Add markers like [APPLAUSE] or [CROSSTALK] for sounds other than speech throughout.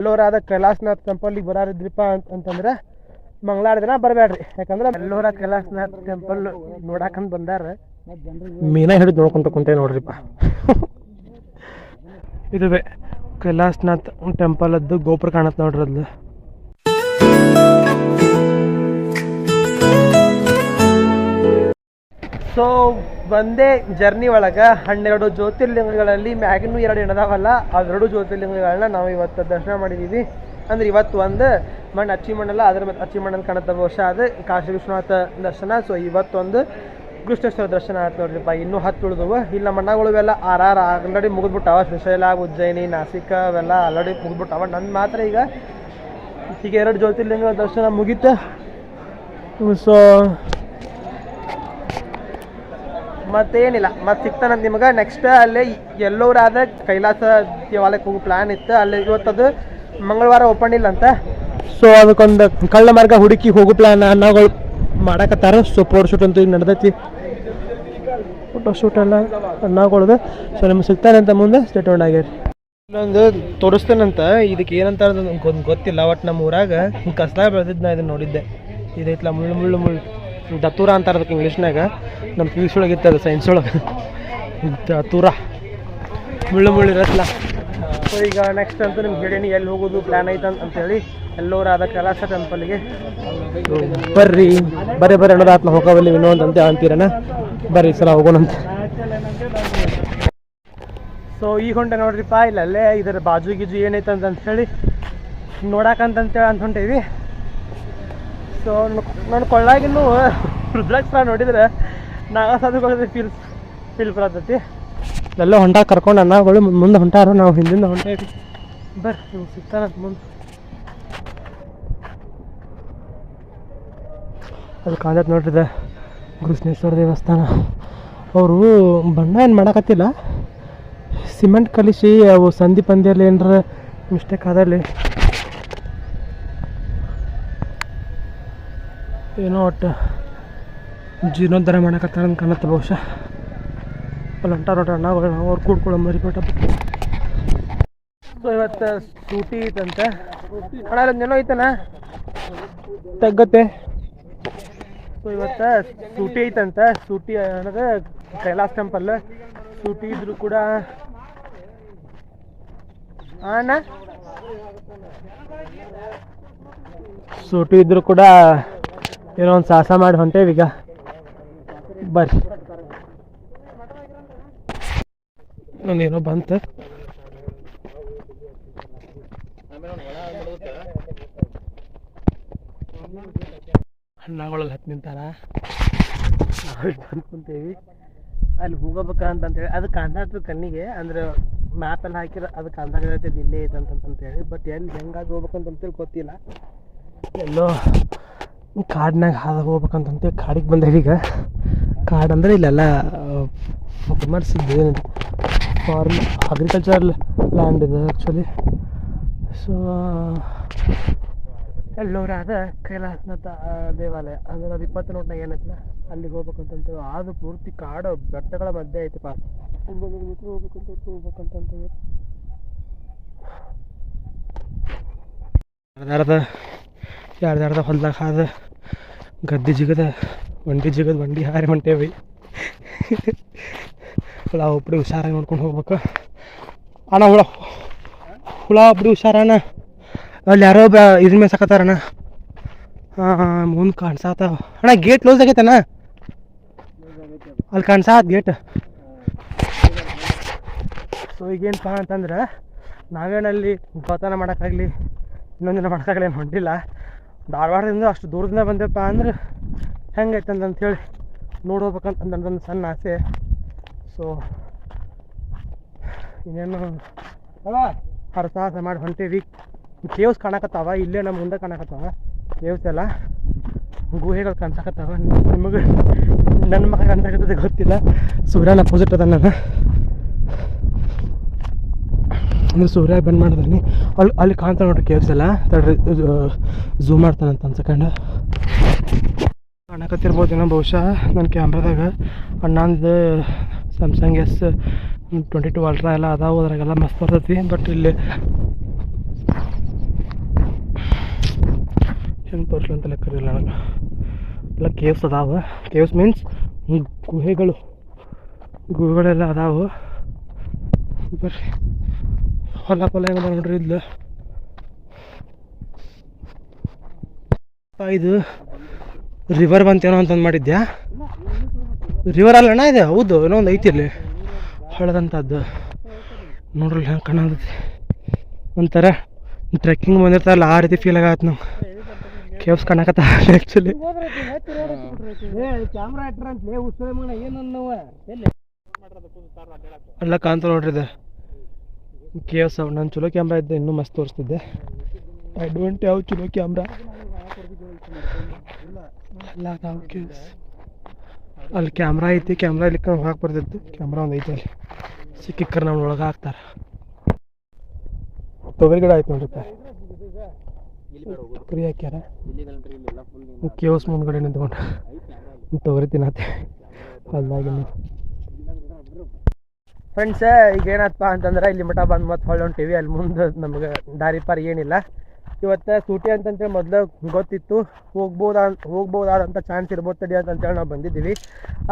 ಎಲ್ಲೋರಾದ ಕೈಲಾಸನಾಥ್ ಟೆಂಪಲ್ಗೆ ಬರಾರಿದ್ರಿಪ್ಪ ಅಂತ ಅಂತಂದ್ರೆ ಮಂಗಳಾರ ದಿನ ಬರಬೇಡ್ರಿ. ಯಾಕಂದ್ರೆ ಎಲ್ಲೋರ ಕೈಲಾಸನಾಥ್ ಟೆಂಪಲ್ ನೋಡಾಕಂತ ಬಂದಾರ. ಮೀನಾ ಹಿಡಿದು ನೋಡ್ಕೊಂತ ಕುಂತೆ ನೋಡ್ರಿಪ್ಪ. ಇದುವೆ ಕೈಲಾಸನಾಥ್ ಟೆಂಪಲ್ ಅದ್ದು ಗೋಪುರ ಕಾಣತ್ ನೋಡ್ರಿ ಅದ್ಲು ಸೊ ಒಂದೇ ಜರ್ನಿ ಒಳಗೆ ಹನ್ನೆರಡು ಜ್ಯೋತಿರ್ಲಿಂಗಗಳಲ್ಲಿ ಮ್ಯಾಗಿನೂ ಎರಡು ಏನದಾವಲ್ಲ ಅವೆರಡು ಜ್ಯೋತಿರ್ಲಿಂಗಗಳನ್ನ ನಾವು ಇವತ್ತು ದರ್ಶನ ಮಾಡಿದ್ದೀವಿ ಅಂದ್ರೆ ಇವತ್ತು ಒಂದು ಮಣ್ಣು ಅಚ್ಚಿ ಮಣ್ಣಲ್ಲ ಅದ್ರ ಮತ್ತೆ ಅಚ್ಚಿ ಮಣ್ಣಲ್ಲಿ ಕಾಣುತ್ತೆ ಬಹುಶಃ ಅದು ಕಾಶಿ ವಿಶ್ವನಾಥ ದರ್ಶನ. ಸೊ ಇವತ್ತೊಂದು ಕೃಷ್ಣೇಶ್ವರ ದರ್ಶನ ಆಯ್ತು ನೋಡ್ರಿಪ್ಪ ಇನ್ನೂ ಹತ್ತು ಉಳಿದವು. ಇಲ್ಲ ಮಣ್ಣಗಳು ಇವೆಲ್ಲ ಆರ್ ಆರ್ ಆಲ್ರೆಡಿ ಮುಗಿದ್ಬಿಟ್ಟಾವ. ಶ್ರೀಶೈಲ, ಉಜ್ಜಯಿನಿ, ನಾಸಿಕ ಅವೆಲ್ಲ ಆಲ್ರೆಡಿ ಮುಗಿದ್ಬಿಟ್ಟಾವ. ನನ್ನ ಮಾತ್ರ ಈಗ ಈಗ ಎರಡು ಜ್ಯೋತಿರ್ಲಿಂಗ ದರ್ಶನ ಮುಗೀತು. ಸೊ ಮತ್ತೇನಿಲ್ಲ. ಮತ್ತೆ ಸಿಗ್ತಾನಂತ ನಿಮಗೆ. ನೆಕ್ಸ್ಟ್ ಅಲ್ಲೇ ಎಲ್ಲೋರಾದ ಕೈಲಾಸ ದೇವಾಲಯಕ್ಕೆ ಹೋಗೋ ಪ್ಲ್ಯಾನ್ ಇತ್ತು. ಅಲ್ಲಿ ಇವತ್ತದು ಮಂಗಳವಾರ ಓಪನ್ ಇಲ್ಲ ಅಂತ ಸೊ ಅದಕ್ಕೊಂದು ಕಳ್ಳ ಮಾರ್ಗ ಹುಡುಕಿ ಹೋಗೋ ಪ್ಲ್ಯಾನ್ ಅನ್ನಗಳು ಮಾಡಕತ್ತಾರ. ಸೊ ಫೋಟೋ ಶೂಟ್ ಅಂತೂ ಈಗ ನಡೆದೈತಿ. ಫೋಟೋ ಶೂಟ್ ಅನ್ನ ಅನ್ನಗಳದು. ಸೊ ನಿಮ್ಗೆ ಸಿಗ್ತಾನೆ ಅಂತ ಮುಂದೆ ಸ್ಟೇಟ್ಮೆಂಟ್ ಆಗ್ಯಾರಿ ಇಲ್ಲೊಂದು ತೋರಿಸ್ತೇನಂತ ಇದಕ್ಕೆ ಏನಂತ ಗೊತ್ತು ಗೊತ್ತಿಲ್ಲ ಒಟ್ಟು ನಮ್ಮ ಊರಾಗ ಹಿಂಗೆ ಕಸ್ದಾಗ ಬೆಳೆದಿದ್ದು ನಾ ಇದನ್ನ ನೋಡಿದ್ದೆ ಇದೈತ್ಲ ಮುಳ್ಳು ಮುಳ್ಳು ಮುಳ್ಳು. ದತ್ತೂರ ಅಂತಾರೆ ಅದಕ್ಕೆ ಇಂಗ್ಲೀಷ್ನಾಗ. ನಮ್ಮ ಪಿ ಒಳಗೆ ಸಿ ಒಳಗೆ ಇರ್ತದೆ ಸೈನ್ಸ್ ಒಳಗೆ. ದತ್ತೂರ ಮುಳ್ಳು ಮುಳ್ಳು ಇರತ್ತಲ್ಲ ಸೊ ಈಗ ನೆಕ್ಸ್ಟ್ ಅಂತ ನಿಮ್ಗೆ ಹೇಳೀನಿ ಎಲ್ಲಿ ಹೋಗೋದು ಪ್ಲ್ಯಾನ್ ಐತೆ ಅಂತ ಅಂತೇಳಿ ಎಲ್ಲೋರಾದ ಕೈಲಾಸ ಟೆಂಪಲ್ಗೆ ಬರ್ರಿ. ಬರ್ರಿ ಬರ್ರಿ ಅನ್ನೋದು ಆತ್ಮ ಹೋಗವಲ್ಲಿ ಇನ್ನೊಂದು ಅಂತ ಅಂತೀರನ ಬರ್ರಿ ಸರ ಸಲ ಹೋಗೋಣಂತ ಸೊ ಈ ಹೊಂಟೆ ನೋಡ್ರಿಪ್ಪ ಇಲ್ಲ ಅಲ್ಲೇ ಇದರ ಬಾಜು ಗೀಜು ಏನೈತೆ ಅಂತ ಹೇಳಿ ನೋಡಕ್ಕಂತಂತೇಳಿ ಅಂತ ಹೊಂಟೇವಿ ಸೊ ನನ್ನ ಕೊಳ್ಳಾಗಿನ್ನು ರುದ್ರಾಕ್ಷ ನೋಡಿದ್ರೆ ನಾಗ ಸಾಧುಗಳಿಗೆ ಫೀಲ್ ಫೀಲ್ ಬರತೈತಿ ಎಲ್ಲ ಹೊಂಟ ಕರ್ಕೊಂಡು ಅನ್ನಗಳು ಮುಂದೆ ಹೊಂಟಾರು ನಾವು ಹಿಂದಿಂದ ಹೊಂಟೇವಿ ಬರ್ರಿ ನಿಮ್ಗೆ ಸಿಗ್ತಾರ ಮುಂದೆ. ಅದು ಕಾಂಜತ್ ನೋಡ್ರಿದೆ ಕೃಷ್ಣೇಶ್ವರ ದೇವಸ್ಥಾನ. ಅವರು ಬಣ್ಣ ಏನು ಮಾಡಕತ್ತಿಲ್ಲ. ಸಿಮೆಂಟ್ ಕಲಿಸಿ ಅವು ಸಂಧಿ ಪಂದ್ಯಲ್ಲಿ ಏನಾರ ಮಿಸ್ಟೇಕ್ ಆದಲ್ಲಿ ಏನೋ ಒಟ್ಟು ಜೀರ್ಣೋದ್ಧಾರ ಮಾಡಕತ್ತಾರ ಅಂತ ಕಾಣತ್ತೆ ಬಹುಶಃ. ಅಲ್ಲಿ ಹೊಂಟಾರ ನೋಡ್ರಿ ಅಣ್ಣಗಳು ಅವ್ರು ಕೂಡ್ಕೊಳ್ಳೋ ಮರಿಪಟ್ಟ ಸೊ ಇವತ್ತು ಸೂಟಿ ಐತಂತೆ. ಅಣ್ಣ ಏನೋ ಐತನ? ತಗ್ಗತ್ತೆ. ಸೊ ಇವತ್ತು ಸೂಟಿ ಐತಂತೆ. ಸೂಟಿ ಅನ್ನೋದು ಕೈಲಾಸ್ ಟೆಂಪಲ್ ಸೂಟಿ ಇದ್ರು ಕೂಡ ಅಣ್ಣ? ಸೂಟಿ ಇದ್ರು ಕೂಡ ಏನೋ ಒಂದು ಸಾಹಸ ಮಾಡಿ ಹೊಂಟೇವಿ ಈಗ. ಬರ್ರಿ. ಏನೋ ಬಂತು. ಹಣ್ಣುಗಳಲ್ಲಿ ಹತ್ತು ನಿಂತಾರ. ನಾವು ಬಂದು ಕುಂತೇವಿ. ಅಲ್ಲಿ ಹೋಗಬೇಕ ಅಂತಂತೇಳಿ. ಅದು ಕಾಣ್ತಾತ್ತು ಕಣ್ಣಿಗೆ, ಅಂದ್ರೆ ಮ್ಯಾಪಲ್ಲಿ ಹಾಕಿರ ಅದು ಕಾಣ್ತಾಗತ್ತೆ ಇಲ್ಲೇ ಐತೆ ಅಂತಂತೇಳಿ ಬಟ್ ಎಲ್ಲಿ ಹೆಂಗಾಗಿ ಹೋಗ್ಬೇಕಂತಂತೇಳಿ ಗೊತ್ತಿಲ್ಲ. ಎಲ್ಲೋ ಕಾಡಿನಾಗ ಹಾದು ಹೋಗ್ಬೇಕಂತಂತೇಳಿ ಕಾಡಿಗೆ ಬಂದೇವಿ ಈಗ. ಕಾಡು ಅಂದ್ರೆ ಇಲ್ಲೆಲ್ಲ ಫಾರ್ಮರ್ಸ್ ಏನಿದೆ ಫಾರ್ಮ್ ಅಗ್ರಿಕಲ್ಚರ್ ಲ್ಯಾಂಡ್ ಇದೆ ಆ್ಯಕ್ಚುಲಿ ಸೊ ಎಲ್ಲೋರಾದ ಕೈಲಾಸನಾಥ ದೇವಾಲಯ. ಅಂದ್ರೆ ಅದು ಇಪ್ಪತ್ತು ನೋಟ್ನಾಗ ಏನೈತಲ್ಲ ಅಲ್ಲಿಗೆ ಹೋಗ್ಬೇಕಂತ ಅದು ಪೂರ್ತಿ ಕಾಡು ಬೆಟ್ಟಗಳ ಮಧ್ಯೆ ಐತಪ್ಪ ಒಂದೊಂದು ಮೀಟ್ರ್ ಹೋಗ್ಬೇಕಂತ ಹೋಗ್ಬೇಕಂತಂತೇಳಿ ಅರ್ಧ ಹೊಲ್ದಾಗ ಹಾದ ಗದ್ದೆ ಜಿಗದ ಒಂಡಿ ಜಿಗದ ಬಂಡಿ ಹಾರಿ ಹೊಂಟೇವಿ. ಹುಳ ಒಬ್ಬರು ಹುಷಾರಾಗಿ ನೋಡ್ಕೊಂಡು ಹೋಗ್ಬೇಕು. ಅಣ್ಣ ಹುಳ ಹುಳ ಒಬ್ಬರು ಹುಷಾರಣ್ಣ ಅಲ್ಲಿ ಯಾರೋ ಬ ಇದ್ರ ಮೇಲೆ ಸಾಕತ್ತಾರಣ್ಣ. ಹಾಂ ಮುಂದೆ ಕಾಣಿಸಾತ. ಅಣ್ಣ, ಗೇಟ್ ಕ್ಲೋಸ್ ಆಗೈತಣ್ಣ ಅಲ್ಲಿ ಕಾಣಿಸಾತ್ ಗೇಟ್. ಸೊ ಈಗೇನಪ್ಪ ಅಂತಂದ್ರೆ ನಾವೇನಲ್ಲಿ ಗೋತನ ಮಾಡೋಕ್ಕಾಗಲಿ ಇನ್ನೊಂದಿನ ಮಾಡೋಕ್ಕಾಗಲಿ ಏನು ಹೊಂಟಿಲ್ಲ. ಧಾರವಾಡದಿಂದ ಅಷ್ಟು ದೂರದಿಂದ ಬಂದೆಪ್ಪ ಅಂದ್ರೆ ಹೆಂಗೈತೆ ಅಂತಂತೇಳಿ ನೋಡ್ಬೇಕಂತ ನನ್ನದೊಂದು ಸಣ್ಣ ಆಸೆ. ಸೊ ಇನ್ನೇನು ಹರಸಾಹಸ ಮಾಡಿ ಹೊಂಟೇವಿ. ಕೇವ್ಸ್ ಕಾಣಕತ್ತಾವ, ಇಲ್ಲೇ ನಮ್ಮ ಮುಂದೆ ಕಾಣಕತ್ತಾವ. ಕೇವ್ಸ್ ಎಲ್ಲ ಗುಹೆಗಳು ಕಾಣ್ಸಕತ್ತಾವ. ನಿಮಗೆ ನನ್ನ ಮಗ ಕಾಣ್ಸಕತ್ತದೆ ಗೊತ್ತಿಲ್ಲ. ಸೂರ್ಯನ ಅಪೋಸಿಟ್ ಅದ ನಾನು ಅಂದ್ರೆ ಸೂರ್ಯ ಬಂದ್ ಮಾಡಿದ್ರಿ ಅಲ್ಲಿ ಅಲ್ಲಿ ಕಾಣ್ತಾ ನೋಡ್ರಿ ಕೇವ್ಸ್ ಎಲ್ಲ. ತಡ್ರಿ ಝೂಮ್ ಮಾಡ್ತಾನಂತ ಅನ್ಸಕಂಡು. ಸೆಕೆಂಡ್ ಕಾಣಕತ್ತಿರ್ಬೋದೇನೋ ಬಹುಶಃ ನನ್ನ ಕ್ಯಾಮ್ರಾದಾಗ ಅಣ್ಣಂದು Samsung S twenty two Ultra ಎಲ್ಲ ಅದಾವು ಅದ್ರಾಗೆಲ್ಲ ಮಸ್ತ್ ಬರ್ತೈತಿ. ಬಟ್ ಇಲ್ಲಿ ಹೆಂಗೆ ತೋರಿಸ್ಲಿ ಅಂತ ಲೆಕ್ಕ ಇಲ್ಲ ನನಗೆ. ಎಲ್ಲ ಕೇವ್ಸ್ ಅದಾವ. ಕೇವ್ಸ್ ಮೀನ್ಸ್ ಗುಹೆಗಳು. ಗುಹೆಗಳೆಲ್ಲ ಅದಾವು. ಬರ್ರಿ. ಹೊಲ ಹೊಲ ಹೆಂಗದ ನೋಡ್ರಿ ಇದ್ಲು. ಇದು ರಿವರ್ ಬಂತೇನೋ ಅಂತಂದು ಮಾಡಿದ್ದೆ ರಿವರ್ ಅಲ್ಲಣ್ಣ ಇದೆ ಹೌದು ಏನೋ ಒಂದು ಐತಿ ಇಲ್ಲಿ. ಹಳದಂಥದ್ದು ನೋಡ್ರಿ ಹೆಂಗೆ ಕಾಣತೈತಿ ಒಂಥರ ಟ್ರೆಕ್ಕಿಂಗ್ ಬಂದಿರ್ತಾರಲ್ಲ ಆ ರೀತಿ ಫೀಲ್ ಆಗತ್ತೆ ನಾವು ಕೇವ್ಸ್ ಕಾಣಕತ್ತ ಆ್ಯಕ್ಚುಲಿ ಎಲ್ಲ? ಕಾಣ್ತಾ ನೋಡ್ರಿ ಇದು. ಕೇವ್ಸ್ ನಾನು ಚಲೋ ಕ್ಯಾಮ್ರಾ ಇದ್ದೆ, ಇನ್ನೂ ಮಸ್ತ್ ತೋರಿಸ್ತಿದ್ದೆ. ಐ ಡೋಂಟ್ ಯಾವ ಚಲೋ ಕ್ಯಾಮ್ರಾ ಅಲ್ಲಿ ಕ್ಯಾಮ್ರಾ ಐತಿ ಕ್ಯಾಮ್ರಾ ಇಲ್ಲಿ ಹೋಗಕ್ಕೆ ಬರ್ತಿತ್ತು ಕ್ಯಾಮ್ರಾ ಒಂದು ಐತಿ ಅಲ್ಲಿ. ಸಿಕ್ಕಿಕ್ಕರ್ ನಮ್ಮ ಒಳಗೆ ಹಾಕ್ತಾರೆ. ತೊಗರಿ ಗಿಡ ಆಯ್ತು ನೋಡ್ರಿಪ್ಪ. ತೊಗರಿ ಹಾಕ್ಯಾರ. ಕೇವ್ಸ್ ಮುಂದ್ಗಡೆ ನಿಂತ್ಕೊಂಡು. ತೊಗರಿ ತಿನ್ನತ್ತೆ. ಅಲ್ಲಾಗಿನ ಫ್ರೆಂಡ್ಸ್ ಈಗ ಏನಪ್ಪ ಅಂತಂದ್ರೆ ಇಲ್ಲಿ ಮಠ ಬಂದು ಮತ್ತೆ ಹೊಳ್ಳೊಂಟಿವಿ ಅಲ್ಲಿ ಮುಂದೆ ನಮಗೆ ದಾರಿ ಪಾರಿ ಏನಿಲ್ಲ. ಇವತ್ತು ಸೂಟಿ ಅಂತಂತೇಳಿ ಮೊದಲು ಗೊತ್ತಿತ್ತು. ಹೋಗ್ಬೋದಾ ಹೋಗ್ಬೋದಾದಂಥ ಚಾನ್ಸ್ ಇರ್ಬೋದು ತಡಿ ಅಂತಂತೇಳಿ ನಾವು ಬಂದಿದ್ದೀವಿ.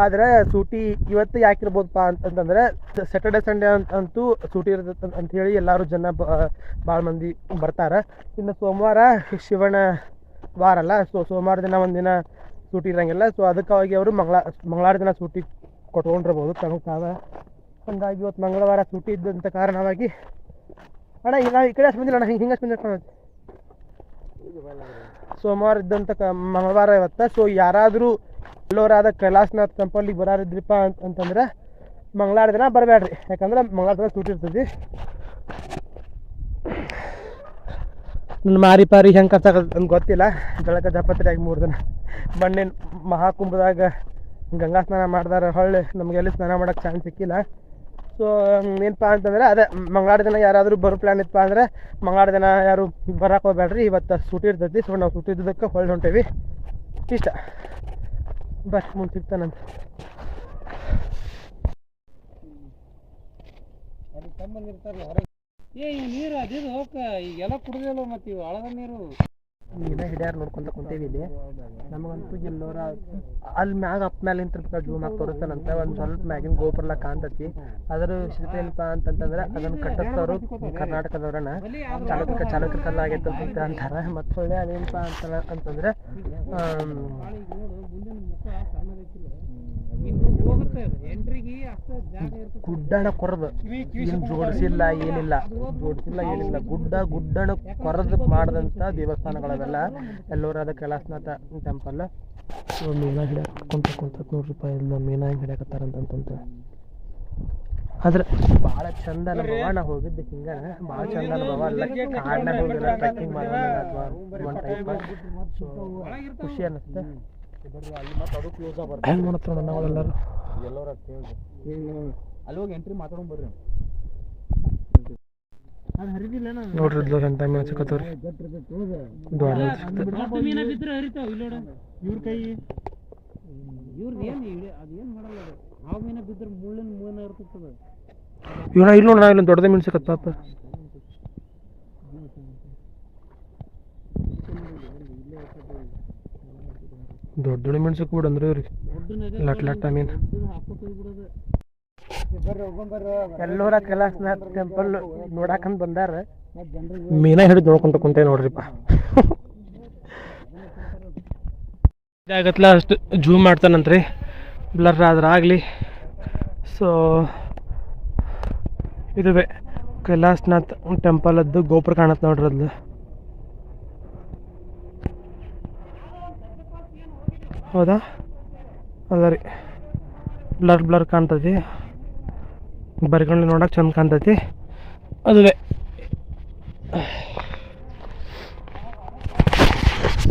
ಆದರೆ ಸೂಟಿ ಇವತ್ತು ಯಾಕಿರ್ಬೋದಪ್ಪ ಅಂತಂತಂದ್ರೆ ಸ್ಯಾಟರ್ಡೆ ಸಂಡೇ ಅಂತಂತೂ ಸೂಟಿ ಇರ್ತದೆ ಅಂಥೇಳಿ ಎಲ್ಲರೂ ಜನ ಭಾಳ ಮಂದಿ ಬರ್ತಾರೆ. ಇನ್ನು ಸೋಮವಾರ ಶಿವನ ವಾರ ಅಲ್ಲ, ಸೊ ಸೋಮವಾರ ದಿನ ಒಂದಿನ ಸೂಟಿ ಇರಂಗಿಲ್ಲ. ಸೊ ಅದಕ್ಕಾಗಿ ಅವರು ಮಂಗಳ ಮಂಗಳವಾರ ದಿನ ಸೂಟಿ ಕೊಟ್ಕೊಂಡಿರ್ಬೋದು. ತಮಗೆ ತಾವೇ ಹಂಗಾಗಿ ಇವತ್ತು ಮಂಗಳವಾರ ಸುಟ್ಟಿ ಇದ್ದಂಥ ಕಾರಣವಾಗಿ ಅಣ್ಣ, ಈಗ ನಾವು ಈ ಕಡೆ ಅಷ್ಟು ಅಣ್ಣ, ಹಿಂಗೆ ಅಷ್ಟು ಬಂದಿರ್ತಾನೆ ಸೋಮವಾರ ಇದ್ದಂಥ ಕ ಮಂಗಳವಾರ ಇವತ್ತು. ಸೊ ಯಾರಾದರೂ ಎಲ್ಲೋರಾದ ಕೈಲಾಸನಾಥ್ ಟೆಂಪಲ್ಗೆ ಬರಾರಿದ್ರಿಪ್ಪ ಅಂತ ಅಂತಂದ್ರೆ ಮಂಗಳಾರ ದಿನ ಬರಬೇಡ್ರಿ. ಯಾಕಂದ್ರೆ ಮಂಗಳಾರ ದಿನ ಸೂಟಿ ನನ್ನ ಮಾರಿ ಪಾರಿ ಹೆಂಗೆ ಖರ್ಚಾಗತ್ತೆ ಅಂತ ಗೊತ್ತಿಲ್ಲ. ಬೆಳಗ್ಗೆ ಜಪತ್ರೆಯಾಗಿ ಮೂರು ದಿನ. ಮಣ್ಣಿನ ಮಹಾಕುಂಭದಾಗ ಗಂಗಾ ಸ್ನಾನ ಮಾಡ್ದಾರ, ಹೊಳ್ಳಿ ನಮಗೆಲ್ಲಿ ಸ್ನಾನ ಮಾಡೋಕ್ಕೆ ಚಾನ್ಸ್ ಸಿಕ್ಕಿಲ್ಲ. ಸೊ ಏನಪ್ಪ ಅಂತಂದ್ರೆ ಅದೇ ಮಂಗಳವಾರ ದಿನ ಯಾರಾದರೂ ಬರೋ ಪ್ಲ್ಯಾನ್ ಇತ್ತಪ್ಪ ಅಂದ್ರೆ ಮಂಗಳವಾರ ದಿನ ಯಾರು ಬರಕ್ಕೆ ಹೋಗ್ಬೇಡ್ರಿ, ಇವತ್ತು ಸೂಟಿ ಇರ್ತೈತಿ, ಸೊ ನಾವು ಸೂಟಿ ಇದ್ದಕ್ಕೆ ಹೊಳ್ಳಿ ಹೊಂಟೇವಿ. ಇಷ್ಟ. ಬಸ್ ಮುಂದೆ ಸಿಗ್ತಾನಂತ ಏ ಈ ನೀರು ಅದಿದು ಹೋಗ ಈಗೆಲ್ಲ ಕುಡಿದಿಲ್ಲ ಮತ್ತೆ ಇವು ಹಳದ ನೀರು. ನೀನೇ ಹಿಡಿಯಾರ ನೋಡ್ಕೊಂತ ಕುಂತೀವಿ ಇಲ್ಲಿ. ನಮಗಂತೂ ಎಲ್ಲೋರ ಅಲ್ಲಿ ಮ್ಯಾಗ ಅಪ್ ಮ್ಯಾಲೆ ನಿಂತಿರ್ಬೇಕು ಜೂಮ್ ಆಗಿ ತೋರಿಸ್ತಾನಂತ ಒಂದು ಸ್ವಲ್ಪ ಮ್ಯಾಗಿನ ಗೋಪುರಲ್ಲ ಕಾಣ್ತತಿ. ಅದರ ವಿಶೇಷತೆ ಏನಪ್ಪ ಅಂತಂತಂದ್ರೆ ಅದನ್ನ ಕಟ್ಟಿಸ್ತವ್ರು ಕರ್ನಾಟಕದವ್ರನ್ನ ಚಾಲುಕ್ಯ ಚಾಲುಕ್ಯ ಕಲ್ಲ ಆಗೈತೆ ಅಂತ ಅಂತಾರೆ. ಮತ್ತು ಹೊಳ್ಳಿ ಅದೇನಪ್ಪ ಅಂತ ಅಂತಂದ್ರೆ ಆಮ್, ಗುಡ್ಡಣ ಕೊರದು. ಏನು ಜೋಡಿಸಿಲ್ಲ, ಏನಿಲ್ಲ. ಜೋಡಿಸಿಲ್ಲ, ಏನಿಲ್ಲ. ಗುಡ್ಡ, ಗುಡ್ಡಣ ಕೊರದು ಮಾಡಿದಂಥ ದೇವಸ್ಥಾನಗಳವೆಲ್ಲ. ಎಲ್ಲೋರಾದ ಕೈಲಾಸನಾಥ ಟೆಂಪಲ್ ಮೀನಾ ಹಿಡಿಯಕ್ಕೆ ಕುಂತ ಕುಂತ ರೂಪಾಯಿ ಇಲ್ಲ ಮೀನಾ ಹೆಂಗೆ ಹಿಡಿಯಕತ್ತಾರಂತಂತ ಆದ್ರೆ ಭಾಳ ಚಂದ ಅನುಭವ ನಾ ಹೋಗಿದ್ದೆ ಹಿಂಗೆ. ಭಾಳ ಚಂದ ಅನುಭವ ಅಲ್ಲ ಕಾಡ್ನಾಗ ಹೋಗಿಲ್ಲ ಟ್ರೆಕ್ಕಿಂಗ್ ಮಾಡೋಣ ಅಥವಾ ಖುಷಿ ಅನ್ನಿಸ್ತೆ ಹೆಂಗೆ ಮಾಡ್ತಾರ ನಾವೆಲ್ಲರೂ ಅಲ್ಲಿ ಹೋಗಿ ಎಂಟ್ರಿ ಮಾತಾಡೋಣ ಬರ್ರಿ. ನೋಡ್ರಿ ಇದ್ಲೋ ಎಂತ ಮೀನು ಸಿಕ್ಕತ್ತವ್ರಿ ದ್ವಾರ ಮೀನ ಬಿದ್ರೆ ಹರಿತಾವ ಇಲ್ಲಿ ನೋಡ. ಇವ್ರ ಕೈ. ಇವ್ರದ್ದು ಏನು ಅದು ಏನು ಮಾಡಲ್ಲ ಅದು. ಹಾವು ಮೀನ ಬಿದ್ರೆ ಮುಳ್ಳಿನ ಮೀನ ಇರ್ತದ ಇವನ ಇಲ್ಲಿ ನೋಡ ಇಲ್ಲ ದೊಡ್ಡದ ಮೀನು ಸಿಕ್ಕತ್ತ ಪಾಪ. ದೊಡ್ಡ ದೊಡ್ಡ ಮೆಣಸಕ್ಕೆ ಬಿಡು ಅಂದ್ರೆ ರೀ ಲಟ್ ಲಟ್ಟ ಮೀನು ಎಲ್ಲೋರ ಕೈಲಾಸನಾಥ್ ಟೆಂಪಲ್ ನೋಡಾಕಂತ ಬಂದಾರ. ಮೀನ ಹಿಡಿದು ನೋಡ್ಕೊಂತ ಕುಂತೆ ನೋಡ್ರಿಪ್ಪ. ಇದಾಗತ್ಲ ಅಷ್ಟು ಜೂಮ್ ಮಾಡ್ತಾನಂತ್ರಿ. ಬ್ಲರ್ ಆದ್ರೆ ಆಗಲಿ ಸೊ ಇದುವೆ ಕೈಲಾಸನಾಥ್ ಟೆಂಪಲದ್ದು ಗೋಪುರ ಕಾಣತ್ತೆ ನೋಡ್ರಿ ಅದ್ಲು ಹೌದಾ? ಅಲ್ಲ ರೀ. ಬ್ಲರ್ ಬ್ಲರ್ ಕಾಣ್ತೈತಿ. ಬರ್ಕೊಂಡು ನೋಡಕ್ಕೆ ಚಂದ ಕಾಣ್ತೈತಿ. ಅದುವೆ.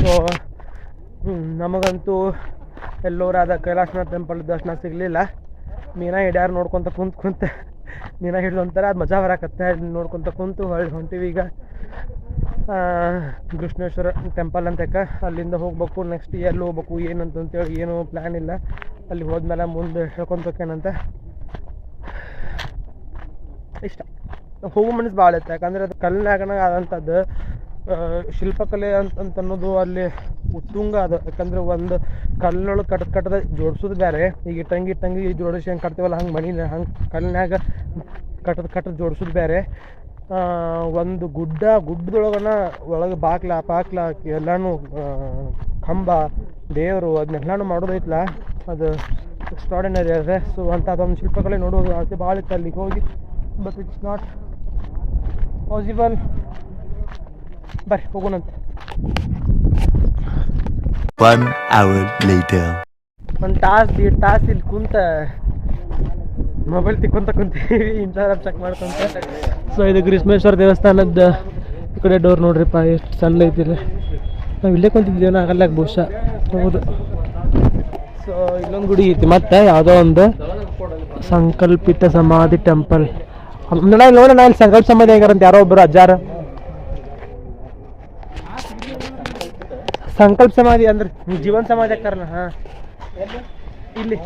ಸೊ ನಮಗಂತೂ ಎಲ್ಲೋರಾದ ಕೈಲಾಸನಾಥ್ ಟೆಂಪಲ್ ದರ್ಶನ ಸಿಗಲಿಲ್ಲ. ಮೀನಾ ಹಿಡ್ಯಾರು ನೋಡ್ಕೊತ ಕುಂತ ಕುಂತ. ಮೀನಾ ಹಿಡಿದು ಅಂತಾರೆ ಅದು ಮಜಾ ಬರಕತ್ತೆ. ನೋಡ್ಕೊತ ಕುಂತು ಹೊಳ್ಳಿ ಹೊಂಟಿವಿ ಈಗ. ಆ, ಕೃಷ್ಣೇಶ್ವರ ಟೆಂಪಲ್ ಅಂತಕ ಅಲ್ಲಿಂದ ಹೋಗ್ಬೇಕು ನೆಕ್ಸ್ಟ್ ಎಲ್ಲಿ ಹೋಗ್ಬೇಕು ಏನಂತ ಅಂತೇಳಿ ಏನು ಪ್ಲ್ಯಾನ್ ಇಲ್ಲ. ಅಲ್ಲಿ ಹೋದ್ಮೇಲೆ ಮುಂದೆ ಹೇಳ್ಕೊಂತಕ್ಕೇನಂತ? ಇಷ್ಟ. ಹೋಗು ಮನಸ್ಸು ಭಾಳ ಇತ್ತು ಯಾಕಂದ್ರೆ ಅದು ಕಲ್ಲಿನಾಗನ ಆದಂಥದ್ದು ಶಿಲ್ಪಕಲೆ ಅಂತ ಅನ್ನೋದು ಅಲ್ಲಿ ಉತ್ತುಂಗ ಅದು. ಯಾಕಂದ್ರೆ ಒಂದು ಕಲ್ಲೊಳಗೆ ಕಟ್ ಕಟ್ಟದ ಜೋಡಿಸೋದು ಬೇರೆ. ಈಗ ಇಟ್ಟಂಗಿ ಇಟ್ಟಂಗಿ ಜೋಡಿಸಿ ಹೆಂಗೆ ಕಟ್ತೀವಲ್ಲ ಹಂಗೆ ಮಣಿನ ಹಂಗೆ ಕಲ್ನಾಗ ಕಟ್ಟದ ಕಟ್ಟದ ಜೋಡಿಸೋದು ಬೇರೆ. ಒಂದು ಗುಡ್ಡ ಗುಡ್ಡದೊಳಗನ ಒಳಗೆ ಬಾಕ್ಲ ಪಾಕ್ಲ ಎಲ್ಲಾನು ಎಲ್ಲನೂ ಕಂಬ ದೇವರು ಅದನ್ನೆಲ್ಲನೂ ಮಾಡೋದೈತ್ಲ? ಅದು ಎಕ್ಸ್ಟ್ರಾಡಿನರಿ ಅದೇ ಸೊ ಅಂತ ಅದೊಂದು ಶಿಲ್ಪಕಲೆ ನೋಡೋದು ಆಸೆ ಭಾಳ ಇತ್ತು ಅಲ್ಲಿಗೆ ಹೋಗಿ. ಬಟ್ ಇಟ್ಸ್ ನಾಟ್ ಪಾಸಿಬಲ್ ಬರ್ರಿ ಹೋಗೋಣಂತೆ ಒನ್ hour later. ಒಂದು ಟಾಸ್ ದೀಡ್ ಟಾಸ್ ಇಲ್ಲಿ ಕುಂತ ಮೊಬೈಲ್ ತಿಕ್ಕೊಂತ ಕುಂತೀವಿ. [LAUGHS] ಇನ್ಸ್ಟಾಗ್ರಾಮ್ ಚೆಕ್ ಮಾಡ್ಕೊಂತ. ಸೊ ಇದು ಗ್ರೀಷ್ಮೇಶ್ವರ ದೇವಸ್ಥಾನದ ಈ ಕಡೆ ಡೋರ್ ನೋಡ್ರಿಪ್ಪ, ಎಷ್ಟು ಸಣ್ಣ ಐತಿ ಇಲ್ಲಿ ನಾವು ಇಲ್ಲೇ ಕುಂತಿದ್ದೇವೆ ಆಗಲ್ಲ ಬಹುಶಃ. ಹೌದು. ಸೊ ಇಲ್ಲೊಂದು ಗುಡಿ ಐತಿ. ಮತ್ತೆ ಯಾವುದೋ ಒಂದು ಸಂಕಲ್ಪಿತ ಸಮಾಧಿ ಟೆಂಪಲ್ ನೋಡ ನೋಡೋಣ, ಇಲ್ಲಿ ಸಂಕಲ್ಪ ಸಮಾಧಿ ಹೆಂಗಾರಂತ ಯಾರೋ ಒಬ್ಬರು ಅಜ್ಜಾರ. ಸಂಕಲ್ಪ ಸಮಾಧಿ ಅಂದ್ರೆ ಜೀವನ್ ಸಮಾಧಿ ಅಕ್ಕಾರಲ್ಲ, ಹಾ. ಇಲ್ಲಿ.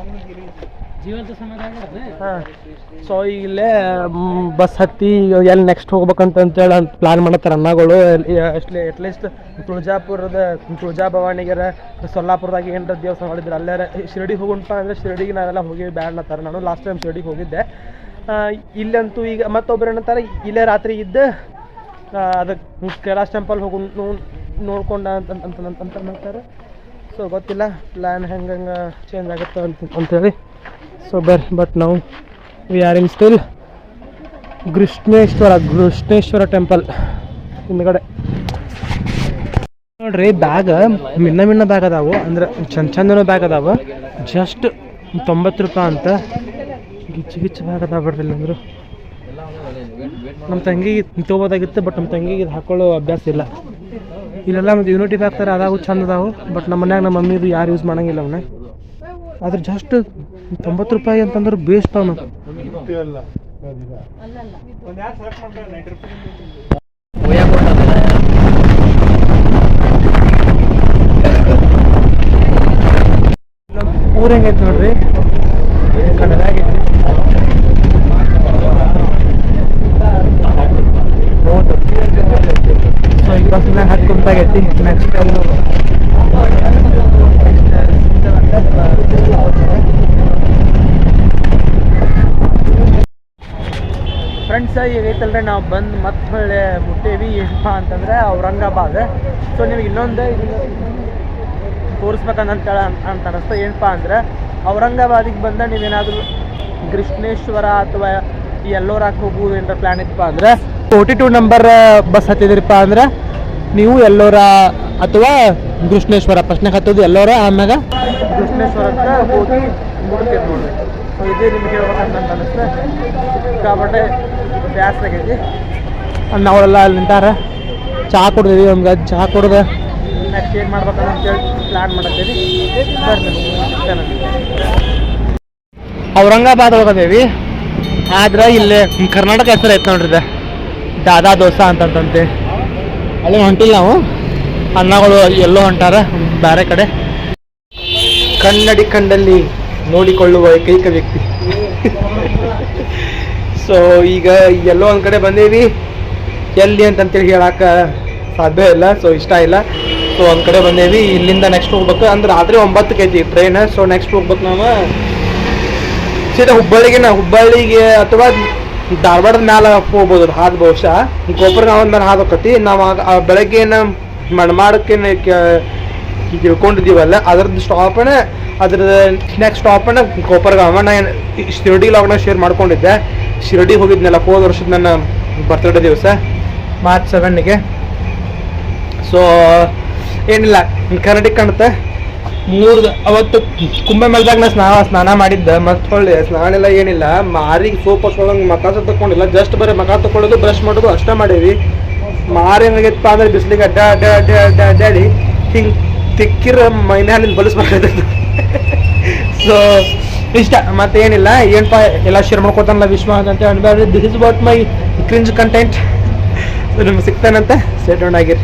ಸೊ ಇಲ್ಲೇ ಬಸ್ ಹತ್ತಿ, ಎಲ್ಲಿ ನೆಕ್ಸ್ಟ್ ಹೋಗ್ಬೇಕಂತ ಅಂತೇಳಿ ಅಂತ ಪ್ಲಾನ್ ಮಾಡತ್ತಾರ ಅಣ್ಣಗಳು. ಅಟ್ ಅಟ್ಲೀಸ್ಟ್ ತುಳಜಾಪುರದ, ತುಳಜಾ ಭವಾನಿಗರ, ಸೊಲ್ಲಾಪುರದಾಗ ಏನಾರ ದೇವಸ್ಥಾನ ಮಾಡಿದ್ರೆ ಅಲ್ಲೇ ಶಿರಡಿ ಹೋಗುಂಟ ಅಂದ್ರೆ ಶಿರಡಿಗೆ ನಾವೆಲ್ಲ ಹೋಗಿ ಬ್ಯಾಡ್ಲತ್ತಾರ ನಾನು ಲಾಸ್ಟ್ ಟೈಮ್ ಶಿರಡಿಗೆ ಹೋಗಿದ್ದೆ. ಇಲ್ಲಂತೂ ಈಗ ಮತ್ತೊಬ್ರು ಏನಂತಾರೆ, ಇಲ್ಲೇ ರಾತ್ರಿ ಇದ್ದ ಅದಕ್ಕೆ ಕೈಲಾಸ್ ಟೆಂಪಲ್ ಹೋಗಿ ನೋಡ್ಕೊಂಡ ಅಂತ ಅಂತ ಅಂತ ಅಂತ ಅಂತಾರೆ. ಸೊ ಗೊತ್ತಿಲ್ಲ ಪ್ಲ್ಯಾನ್ ಹೆಂಗೆ ಚೇಂಜ್ ಆಗುತ್ತೆ ಅಂತ, ಅಂತೇಳಿ. ಸೊ ಬರ್ ಬಟ್ ನಾವು we are in still Krishneshwar Krishneshwar temple ಹಿಂದ್ಗಡೆ. ನೋಡ್ರಿ, ಬ್ಯಾಗ್ ಮಿನ್ನ ಮಿನ್ನ ಬ್ಯಾಗ್ ಅದಾವು. ಅಂದ್ರೆ ಚಂದ ಚಂದನೂ ಬ್ಯಾಗ್ ಅದಾವ. ಜಸ್ಟ್ ತೊಂಬತ್ತು ರೂಪಾಯಿ ಅಂತ. ಗಿಚ್ಚು ಗಿಚ್ಚು ಬ್ಯಾಗ್ ಅದಾವ ಬಿಡ್ರಿ ಇಲ್ಲಂದ್ರು. ನಮ್ಮ ತಂಗಿಗೆ ತೊಗೋಬೋದಾಗಿತ್ತು ಬಟ್ ನಮ್ಮ ತಂಗಿಗೆ ಇದು ಹಾಕೊಳ್ಳೋ ಅಭ್ಯಾಸ ಇಲ್ಲ. ಇಲ್ಲೆಲ್ಲ ಮತ್ತು ಯೂನಿಟಿ ಬ್ಯಾಗ್ ಥರ ಅದಾವು, ಚಂದ ಅದಾವು. ಬಟ್ ನಮ್ಮ ಮನ್ಯಾಗ ನಮ್ಮ ಮಮ್ಮಿದು ಯಾರು ಯೂಸ್ ಮಾಡೋಂಗಿಲ್ಲ ಅವನ್ನ ಆದ್ರೆ ಜಸ್ಟ್ ತೊಂಬತ್ತು ರೂಪಾಯಿ ಅಂತಂದ್ರೆ ಬೇಸ್ಟ್ ಅವನು. ಊರ ಹೆಂಗೈತೆ ನೋಡ್ರಿ? ಸೊ ಈಗ ಬಸ್ನಾಗ ಹತ್ತು ಕುಂತಾಗೈತಿ ನೆಕ್ಸ್ಟ್ ಫ್ರೆಂಡ್ಸ್ ಈಗ ಐತಲ್ರಿ ನಾವು ಬಂದು ಮತ್ತೆ ಮುಟ್ಟೇವಿ. ಏನಪ್ಪ ಅಂತಂದ್ರೆ, ಔರಂಗಾಬಾದ್. ಸೊ ನಿಮಗೆ ಇನ್ನೊಂದು ತೋರಿಸ್ಬೇಕಂತ ಅಂತ ಅನಿಸ್ತು. ಏನಪ್ಪ ಅಂದ್ರೆ, ಔರಂಗಾಬಾದಿಗೆ ಬಂದ ನೀವೇನಾದರೂ ಕೃಷ್ಣೇಶ್ವರ ಅಥವಾ ಈ ಎಲ್ಲೋರಾಕ್ ಹೋಗುವುದು ಏನಾರ ಪ್ಲ್ಯಾನ್ ಇತ್ತಪ್ಪ ಅಂದ್ರೆ? ಫೋರ್ಟಿ ಟೂ ನಂಬರ್ ಬಸ್ ಹತ್ತಿದ್ರಿಪ್ಪ ಅಂದ್ರೆ, ನೀವು ಎಲ್ಲೋರ ಅಥವಾ ಕೃಷ್ಣೇಶ್ವರ ಪ್ರಶ್ನೆ ಹತ್ತೋದು ಎಲ್ಲರೂ ಆಮ್ಯಾಗ ಕೃಷ್ಣೇಶ್ವರಕ್ಕೆ ಹೋಗಿ ಮುಡ್ತೀರಿ ನೋಡ್ರಿ ಸೊ ಇದೇ ನಿಮ್ಗೆ ಹೇಳ್ಬೇಕಂತ ಅನಿಸ್ತು ಸಿಕ್ಕಾಪಟ್ಟೆ ಬ್ಯಾಸ್ರ ಆಗೈತಿ ನಾವೆಲ್ಲ ಅಲ್ಲಿ ನಿಂತಾರ? ಚಹಾ ಕುಡ್ದಿವಿ ನಮ್ಗೆ. ಚಹಾ ಕುಡ್ದು? ನೆಕ್ಸ್ಟ್ ಏನು ಮಾಡ್ಬೇಕಂತ ಅಂತೇಳಿ ಪ್ಲ್ಯಾನ್ ಮಾಡತ್ತೀವಿ ಬರ್ತೀನಿ ಔರಂಗಾಬಾದ್ ಒಳಗದೇವಿ ಆದ್ರೆ ಇಲ್ಲಿ ಕರ್ನಾಟಕ ಹೆಸರು ಐತೆ ನೋಡ್ರಿ ಇದು. ದಾದಾ ದೋಸಾ ಅಂತಂತಂತೆ. ಅಲ್ಲಿ ಹೊಂಟಿಲ್ಲ ನಾವು. ಅಣ್ಣಗಳು ಎಲ್ಲೋ ಹೊಂಟಾರ ಬೇರೆ ಕಡೆ. ಕನ್ನಡಿ ಕಂಡಲ್ಲಿ ನೋಡಿಕೊಳ್ಳುವ ಏಕೈಕ ವ್ಯಕ್ತಿ. ಸೊ ಈಗ ಎಲ್ಲೋ ಒಂದು ಕಡೆ ಬಂದೇವಿ. ಎಲ್ಲಿ ಅಂತಂತೇಳಿ ಹೇಳಕ್ಕೆ ಸಾಧ್ಯ ಇಲ್ಲ ಸೊ ಇಷ್ಟ ಇಲ್ಲ. ಸೊ ಒಂದು ಕಡೆ ಬಂದೇವಿ. ಇಲ್ಲಿಂದ ನೆಕ್ಸ್ಟ್ ಹೋಗ್ಬೇಕು ಅಂದ್ರೆ ರಾತ್ರಿ ಒಂಬತ್ತಕ್ಕೆ ಐತಿ ಟ್ರೈನ್ ಸೊ ನೆಕ್ಸ್ಟ್ ಹೋಗ್ಬೇಕು ನಾವು ಸೀದಾ ಹುಬ್ಬಳ್ಳಿಗೆ ನಾ ಹುಬ್ಬಳ್ಳಿಗೆ ಅಥವಾ ಧಾರವಾಡದ ಮ್ಯಾಲ ಹೋಗ್ಬೋದು ಹಾದು ಬಹುಶಃ. ನಾವೊಂದ್ ಮೇಲೆ ಹಾದು ಹೋಗತಿ ನಾವು ಬೆಳಗ್ಗೆ ಮಣ್ಮಾಡಕ್ಕೆ ತಿಳ್ಕೊಂಡಿದ್ದೀವಲ್ಲ, ಅದ್ರದ್ದು ಸ್ಟಾಪನ ಅದ್ರದ್ದು ನೆಕ್ಸ್ಟ್ ಸ್ಟಾಪನ ಗೋಪುರಗಾಂವ ನಾನು ಶಿರಡಿ ಲಾಗ್ನ ಶೇರ್ ಮಾಡ್ಕೊಂಡಿದ್ದೆ. ಶಿರಡಿ ಹೋಗಿದ್ನಲ್ಲ, ಹೋದ ವರ್ಷದ ನನ್ನ ಬರ್ತ್ಡೇ ದಿವಸ ಮಾರ್ಚ್ ಸೆವೆನ್ಗೆ ಸೊ ಏನಿಲ್ಲ ಕನ್ನಡಿಗೆ ಕಾಣುತ್ತೆ. ಮೂರು ಅವತ್ತು ಕುಂಭಮೇಳದಾಗ ನಾ ಸ್ನಾನ ಸ್ನಾನ ಮಾಡಿದ್ದೆ, ಮತ್ತೆ ಹೊಳ್ಳಿ ಸ್ನಾನ ಎಲ್ಲ ಏನಿಲ್ಲ, ಮಾರಿ ಸೋಪ್ ಹಚ್ಕೊಳಂಗೆ ಮಕ ತಕೊಂಡಿಲ್ಲ ಜಸ್ಟ್ ಬರೀ ಮಕಾ ತಕೊಳ್ಳೋದು ಬ್ರಷ್ ಮಾಡೋದು ಅಷ್ಟೇ ಮಾಡೀವಿ ಮಾರಿ ಹೆಂಗಾಗೈತಪ್ಪ ಅಂದ್ರೆ ಬಿಸಿಲಿಗೆ ಅಡ್ಡ ಅಡ್ಡ ಅಡ್ಡ ಅಡ್ಡ ಅಡ್ಡಾಡಿ ಹಿಂಗೆ ತಿಕ್ಕಿರ ಬಲಸ್ ಬರ್ತೈತೆ ಸೊ ಇಷ್ಟ, ಮತ್ತೇನಿಲ್ಲ ಏನಪ್ಪ ಎಲ್ಲ ಶೇರ್ ಮಾಡ್ಕೊತಾನಲ್ಲ ವಿಶ್ವ ಅಂತ ಅನ್ಬೇಡ್ರಿ this is what my cringe content ನಿಮ್ಗೆ ಸಿಗ್ತಾನಂತ ಸೆಟ್ ಡೌನ್ ಆಗಿರಿ.